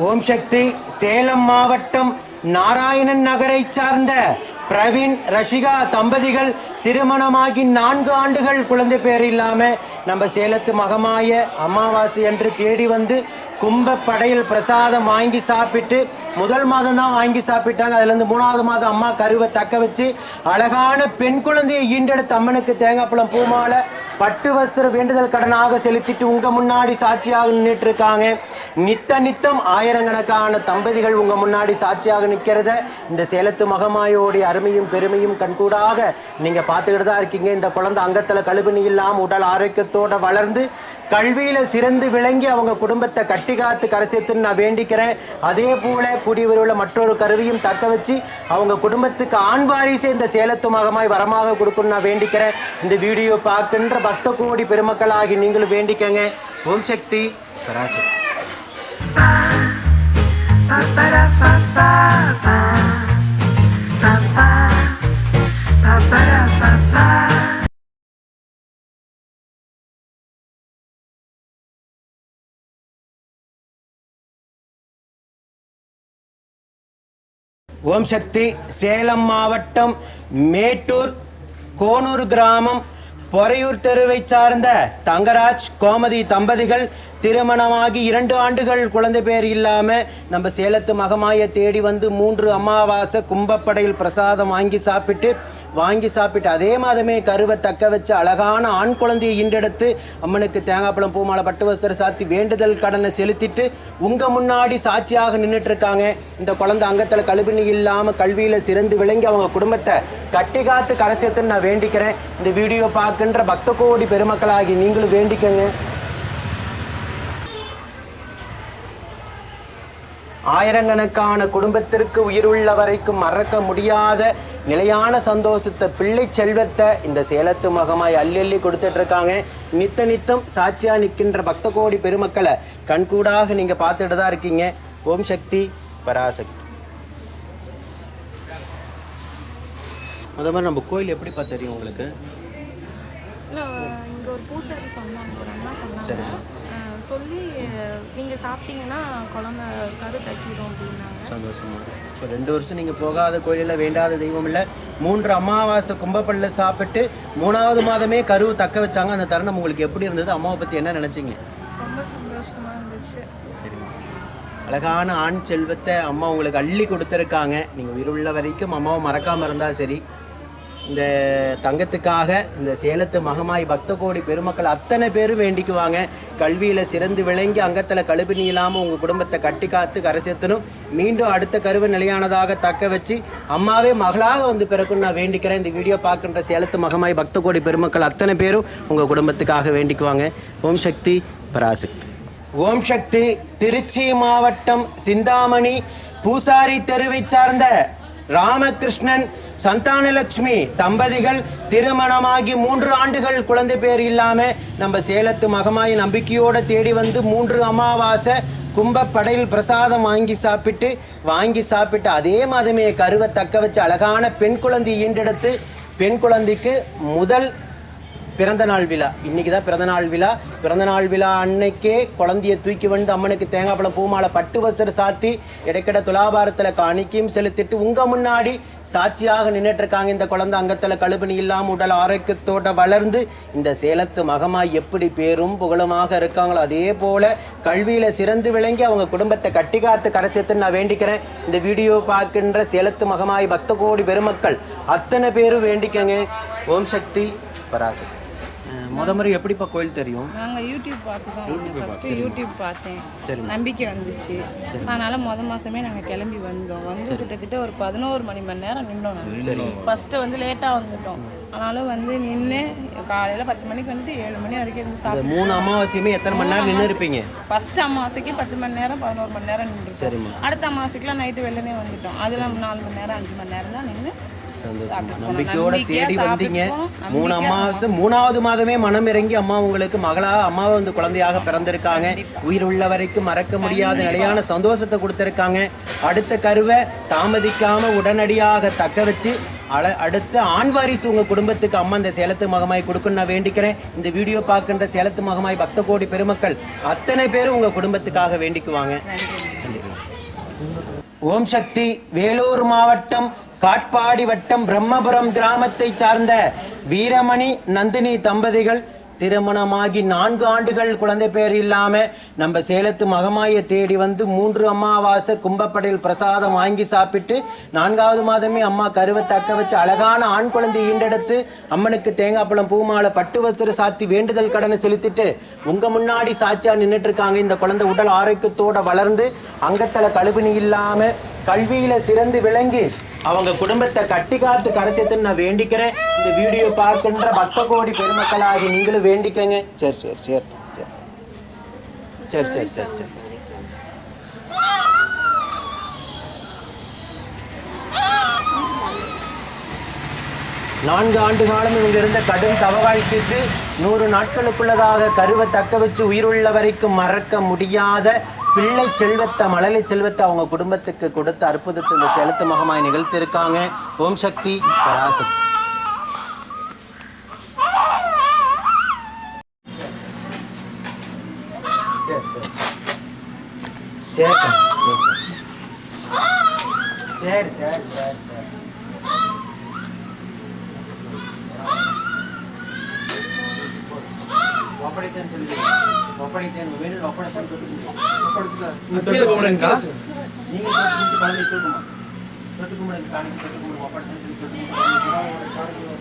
ஓம் சக்தி சேலம் மாவட்டம் நாராயணன் நகரை சார்ந்த பிரவீன் ரஷிகா தம்பதிகள் திருமணமாகி நான்கு ஆண்டுகள் குழந்தை பேர் இல்லாமல் நம்ம சேலத்து மகமாய அமாவாசை என்று தேடி வந்து கும்ப படையில் பிரசாதம் வாங்கி சாப்பிட்டு முதல் மாதம் தான் வாங்கி சாப்பிட்டாங்க. அதுலேருந்து மூணாவது மாதம் அம்மா கருவை தக்க வச்சு அழகான பெண் குழந்தையை ஈண்டெடுத்து அம்மனுக்கு தேங்காய் பழம் பூமாலை பட்டு வஸ்திர வேண்டுதல் கடனாக செலுத்திட்டு உங்க முன்னாடி சாட்சியாக நின்றுட்டு இருக்காங்க நித்த நித்தம் ஆயிரக்கணக்கான தம்பதிகள் உங்க முன்னாடி சாட்சியாக நிற்கிறத இந்த சேலத்து மகமாயோடைய அருமையும் பெருமையும் கண்கூடாக நீங்க பார்த்துக்கிட்டு தான் இருக்கீங்க. இந்த குழந்தை அங்கத்துல கழுவுணி இல்லாமல் உடல் ஆரோக்கியத்தோட வளர்ந்து கல்வியில சிறந்து விளங்கி அவங்க குடும்பத்தை கட்டி காத்து கரை நான் வேண்டிக்கிறேன். அதே போல கூடிய மற்றொரு கருவியும் தக்க வச்சு அவங்க குடும்பத்துக்கு ஆண் வாரிசு இந்த சேலத்து மகமாய் வரமாக கொடுக்கணும்னு நான் வேண்டிக்கிறேன். இந்த வீடியோ பார்க்கின்ற பக்த கோடி பெருமக்களாகி நீங்களும் வேண்டிக்கங்க. ஓம் சக்தி பராசக்தி. ஓம் சக்தி சேலம் மாவட்டம் மேட்டூர் கோனூர் கிராமம் பொறையூர் தெருவை சார்ந்த தங்கராஜ் கோமதி தம்பதிகள் திருமணமாகி இரண்டு ஆண்டுகள் குழந்தை பேர் இல்லாமல் நம்ம சேலத்து மகமாயை தேடி வந்து மூன்று அமாவாசை கும்பப்படையில் பிரசாதம் வாங்கி சாப்பிட்டு வாங்கி சாப்பிட்டு அதே மாதமே கருவை தக்க வச்சு அழகான ஆண் குழந்தையை இன்றெடுத்து அம்மனுக்கு தேங்காய்ப்பழம் பூமாலை பட்டு வஸ்திர சாத்தி வேண்டுதல் கடனை செலுத்திட்டு உங்கள் முன்னாடி சாட்சியாக நின்றுட்டு இருக்காங்க இந்த குழந்தை அங்கத்தில் கழுபினி இல்லாமல் கல்வியில் சிறந்து விளங்கி அவங்க குடும்பத்தை கட்டி காத்து கரை சேர்த்துன்னு நான் வேண்டிக்கிறேன். இந்த வீடியோ பார்க்கின்ற பக்த கோடி பெருமக்களாகி நீங்களும் வேண்டிக்கங்க. ஆயிரக்கணக்கான குடும்பத்திற்கு உயிருள்ள வரைக்கும் மறக்க முடியாத நிலையான சந்தோஷத்தை பிள்ளை செல்வத்தை இந்த சேலத்து மகமாய் அள்ளி அள்ளி கொடுத்துட்டு இருக்காங்க நித்த நித்தம் சாட்சியா நிற்கின்ற பக்த கோடி பெருமக்களை கண்கூடாக நீங்க பார்த்துட்டு தான் இருக்கீங்க. ஓம் சக்தி பராசக்தி. அதே மாதிரி நம்ம கோயில் எப்படி பார்த்து தெரியும் உங்களுக்கு? ஒரு பூசாரி சொன்னாங்க ஒரு அண்ணா சொன்னாங்க. சொல்லி நீங்கள் சாப்பிட்டீங்கன்னா குழந்தை கரு தக்கிடும் அப்படின்னாங்க. சந்தோஷமா இப்போ ரெண்டு வருஷம் நீங்கள் போகாத கோயிலில் வேண்டாத தெய்வம் இல்லை. மூன்று அமாவாசை கும்பப்பல்ல சாப்பிட்டு மூணாவது மாதமே கருவு தக்க வச்சாங்க. அந்த தருணம் உங்களுக்கு எப்படி இருந்தது? அம்மாவை பற்றி என்ன நினச்சிங்க? ரொம்ப சந்தோஷமாக இருந்துச்சு. சரிம்மா. அழகான ஆண் செல்வத்தை அம்மா உங்களுக்கு அள்ளி கொடுத்துருக்காங்க. நீங்கள் உயிருள்ள வரைக்கும் அம்மாவை மறக்காமல் இருந்தால் சரி. இந்த தங்கத்துக்காக இந்த சேலத்து மகமாய் பக்த கோடி பெருமக்கள் அத்தனை பேரும் வேண்டிக்குவாங்க கல்வியில் சிறந்து விளங்கி அங்கத்தில் கழுப்பினி இல்லாமல் உங்கள் குடும்பத்தை கட்டி காத்து கரை சேர்த்தணும். மீண்டும் அடுத்த கருவு நிலையானதாக தக்க வச்சு அம்மாவே மகளாக வந்து பிறக்கும் நான் வேண்டிக்கிறேன். இந்த வீடியோ பார்க்கின்ற சேலத்து மகமாய் பக்த கோடி பெருமக்கள் அத்தனை பேரும் உங்கள் குடும்பத்துக்காக வேண்டிக்குவாங்க ஓம் சக்தி பராசக்தி. ஓம் சக்தி திருச்சி மாவட்டம் சிந்தாமணி பூசாரி தெருவை சார்ந்த ராமகிருஷ்ணன் சந்தானலட்சுமி தம்பதிகள் திருமணமாகி மூன்று ஆண்டுகள் குழந்தை பேர் இல்லாம நம்ம சேலத்து மகமாயி நம்பிக்கையோட தேடி வந்து மூன்று அமாவாசை கும்பப்படையில் பிரசாதம் வாங்கி சாப்பிட்டு வாங்கி சாப்பிட்டு அதே மாதமே கருவை தக்க வச்சு அழகான பெண் குழந்தை ஈண்டெடுத்து பெண் குழந்தைக்கு முதல் பிறந்த நாள் விழா. இன்னைக்கு தான் பிறந்த நாள் விழா. பிறந்த நாள் விழா அன்னைக்கே குழந்தைய தூக்கி வந்து அம்மனுக்கு தேங்காய் பழம் பூமாலை பட்டு வசர் சாத்தி இடைக்கிட துலாபாரத்தில் காணிக்கையும் செலுத்திட்டு உங்கள் முன்னாடி சாட்சியாக நின்றுட்டு இருக்காங்க இந்த குழந்தை. அங்கத்தில் கழுபணி இல்லாமல் உடல் ஆரோக்கியத்தோட வளர்ந்து இந்த சேலத்து மகமாய் எப்படி பேரும் புகழுமாக இருக்காங்களோ அதே போல் கல்வியில் சிறந்து விளங்கி அவங்க குடும்பத்தை கட்டி காத்து கரை நான் வேண்டிக்கிறேன். இந்த வீடியோ பார்க்கின்ற சேலத்து மகமாய் பக்த கோடி பெருமக்கள் அத்தனை பேரும் வேண்டிக்கங்க. ஓம் சக்தி பராசக்தி. முத முறை எப்படிப்பா கோயில் தெரியும்? நாங்கள் யூடியூப் பார்த்து தான் வந்தோம் ஃபஸ்ட்டு யூடியூப் பார்த்தேன். சரிம்மா. நம்பிக்கை வந்துச்சு. அதனால முத மாதமே நாங்கள் கிளம்பி வந்தோம். வந்து கிட்டத்தட்ட ஒரு பதினோரு மணி மணி நேரம் நின்றோம் நாங்கள் ஃபஸ்ட்டு வந்து லேட்டாக வந்துட்டோம். ஆனாலும் வந்து நின்று காலையில் பத்து மணிக்கு வந்துட்டு ஏழு மணி வரைக்கும் இருந்து சாப்பிட்டு மூணு அமாவாசையுமே எத்தனை மணி நேரம் நின்று இருப்பீங்க? ஃபஸ்ட்டு அமாவாசைக்கு பத்து மணி நேரம் பதினோரு மணி நேரம் சரிம்மா. அடுத்த அமாவாசைக்குலாம் நைட்டு வெள்ளனே வந்துட்டோம். அதில் நாலு மணி நேரம் அஞ்சு மணி நேரம் தான் நின்று நம்பிக்கையோட நம்பிக்கையா தேடி வந்தீங்க. மூணு அமாவாசை மூணாவது மாதமே மனம் இறங்கி அம்மா உங்களுக்கு மகளா அம்மாவை வந்து குழந்தையாக பிறந்திருக்காங்க. உயிர் உள்ள வரைக்கும் மறக்க முடியாத நிலையான சந்தோஷத்தை கொடுத்திருக்காங்க. அடுத்த கருவை தாமதிக்காம உடனடியாக தக்க வச்சு அடுத்து ஆண் வாரிசு உங்கள் குடும்பத்துக்கு அம்மா இந்த சேலத்து மகமாய் கொடுக்கணும்னு நான் வேண்டிக்கிறேன். இந்த வீடியோ பார்க்கின்ற சேலத்து மகமாய் பக்த கோடி பெருமக்கள் அத்தனை பேரும் உங்கள் குடும்பத்துக்காக வேண்டிக்குவாங்க. ஓம் சக்தி வேலூர் மாவட்டம் காட்பாடி வட்டம் பிரம்மபுரம் கிராமத்தை சார்ந்த வீரமணி நந்தினி தம்பதிகள் திருமணமாகி நான்கு ஆண்டுகள் குழந்தை பேர் இல்லாம நம்ம சேலத்து மகமாயை தேடி வந்து மூன்று அமாவாசை கும்பப்படையில் பிரசாதம் வாங்கி சாப்பிட்டு நான்காவது மாதமே அம்மா கருவை தக்க வச்சு அழகான ஆண் குழந்தை ஈண்டெடுத்து அம்மனுக்கு தேங்காய் பழம் பூமாலை பட்டு வஸ்திர சாத்தி வேண்டுதல் கடனை செலுத்திட்டு உங்க முன்னாடி சாட்சியா நின்றுட்டு இருக்காங்க இந்த குழந்தை உடல் ஆரோக்கியத்தோட வளர்ந்து அங்கத்தல கழுவினி இல்லாம கல்வியில சிறந்து விளங்கி அவங்க குடும்பத்தை கட்டி காத்து கரைச்சத்துன்னு நான் வேண்டிக்கிறேன். இந்த வீடியோ பார்க்கின்ற பக்த கோடி பெருமக்களாகி நீங்களும் வேண்டிக்கங்க. சரி சரி சரி. சரி சரி சரி சரி சரி. நான்கு ஆண்டு காலம் இங்கிருந்த கடும் தவ நூறு நாட்களுக்குள்ளதாக கருவை தக்க வச்சு உயிருள்ள வரைக்கும் மறக்க முடியாத பிள்ளை செல்வத்தை மழலை செல்வத்தை அவங்க குடும்பத்துக்கு கொடுத்த அற்புதத்தை இந்த செலுத்து மகமாய் நிகழ்த்திருக்காங்க ஓம் சக்தி பராசக்தி. சேர் சரி சரி சரி சரி ಒಬ್ಬಡಿತೇನೆ ಚಂದ್ರಿ ಒಬ್ಬಡಿತೇನೆ ವೇಣು ಒಬ್ಬಡ ತಂದು ಒಬ್ಬಡಿಸ್ತಾ ನೀನು ಬಂದು ಇಟ್ಟುಕೊಂಬ ತೊಟ್ಟುಕೊಂಬ ಕಾಣಿಸಿ ತೊಟ್ಟುಕೊಂಬ ಒಬ್ಬಡ ತಂದು ತೊಟ್ಟುಕೊಂಬ